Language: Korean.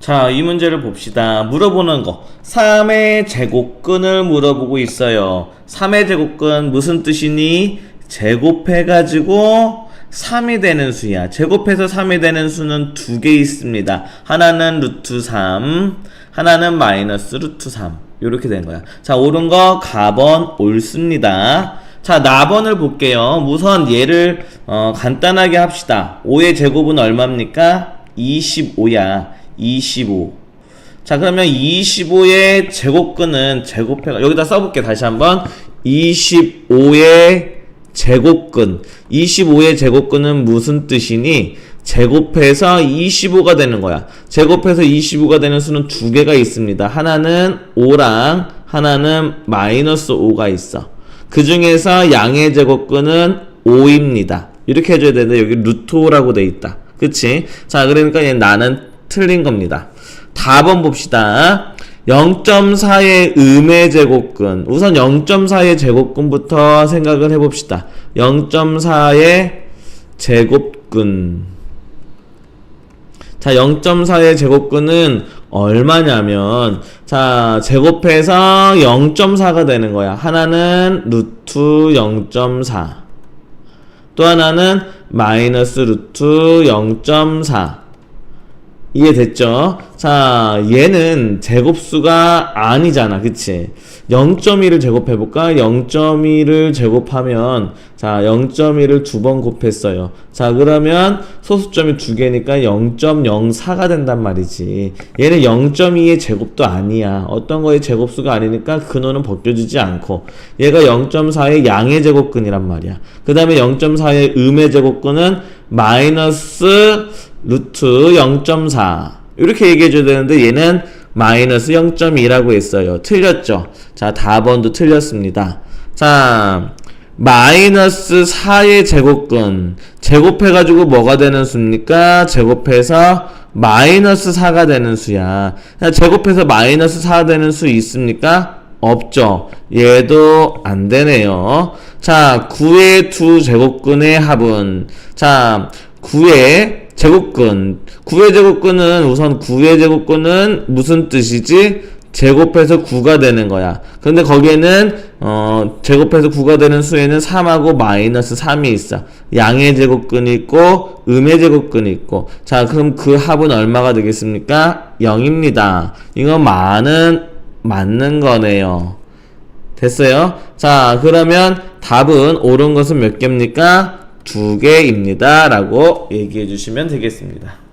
자, 이 문제를 봅시다. 물어보는 거. 3의 제곱근을 물어보고 있어요. 3의 제곱근 무슨 뜻이니? 제곱해가지고 3이 되는 수야. 제곱해서 3이 되는 수는 두 개 있습니다. 하나는 루트 3, 하나는 마이너스 루트 3. 이렇게 된 거야. 자, 옳은 거 가번 옳습니다. 자, 나번을 볼게요. 우선 얘를 어, 간단하게 합시다. 5의 제곱은 얼마입니까? 25야. 25. 자, 그러면 25의 제곱근은 제곱해가 여기다 써볼게 다시 한번 25의 제곱근 25의 제곱근은 무슨 뜻이니? 제곱해서 25가 되는 거야. 제곱해서 25가 되는 수는 두 개가 있습니다. 하나는 5랑 하나는 마이너스 5가 있어. 그 중에서 양의 제곱근은 5입니다. 이렇게 해줘야 되는데 여기 루트 5라고 돼 있다. 그치? 자, 그러니까 얘 나는 틀린 겁니다. 답은 봅시다. 0.4의 음의 제곱근. 우선 0.4의 제곱근부터 생각을 해봅시다. 0.4의 제곱근. 자, 0.4의 제곱근은 얼마냐면, 자, 제곱해서 0.4가 되는 거야. 하나는 루트 0.4. 또 하나는 마이너스 루트 0.4. 이해됐죠? 자, 얘는 제곱수가 아니잖아. 그치? 0.1을 제곱해볼까? 0.1을 제곱하면, 자, 0.1을 두번 곱했어요. 자, 그러면 소수점이 두 개니까 0.04가 된단 말이지. 얘는 0.2의 제곱도 아니야. 어떤 거의 제곱수가 아니니까 근호는 벗겨지지 않고. 얘가 0.4의 양의 제곱근이란 말이야. 그 다음에 0.4의 음의 제곱근은 마이너스 루트 0.4 이렇게 얘기해줘야 되는데 얘는 마이너스 0.2라고 했어요. 틀렸죠? 자, 답번도 틀렸습니다. 자, 마이너스 4의 제곱근 제곱해가지고 뭐가 되는 수입니까? 제곱해서 마이너스 4가 되는 수야. 자, 제곱해서 마이너스 4가 되는 수 있습니까? 없죠. 얘도 안 되네요. 자, 9의 두 제곱근의 합은 자, 9의 제곱근. 9의 제곱근은 우선 9의 제곱근은 무슨 뜻이지? 제곱해서 9가 되는 거야. 근데 거기에는 어 제곱해서 9가 되는 수에는 3하고 마이너스 3이 있어. 양의 제곱근이 있고 음의 제곱근이 있고. 자, 그럼 그 합은 얼마가 되겠습니까? 0입니다. 이거 많은 맞는 거네요. 됐어요? 자, 그러면 답은 옳은 것은 몇 개입니까? 두 개입니다. 라고 얘기해 주시면 되겠습니다.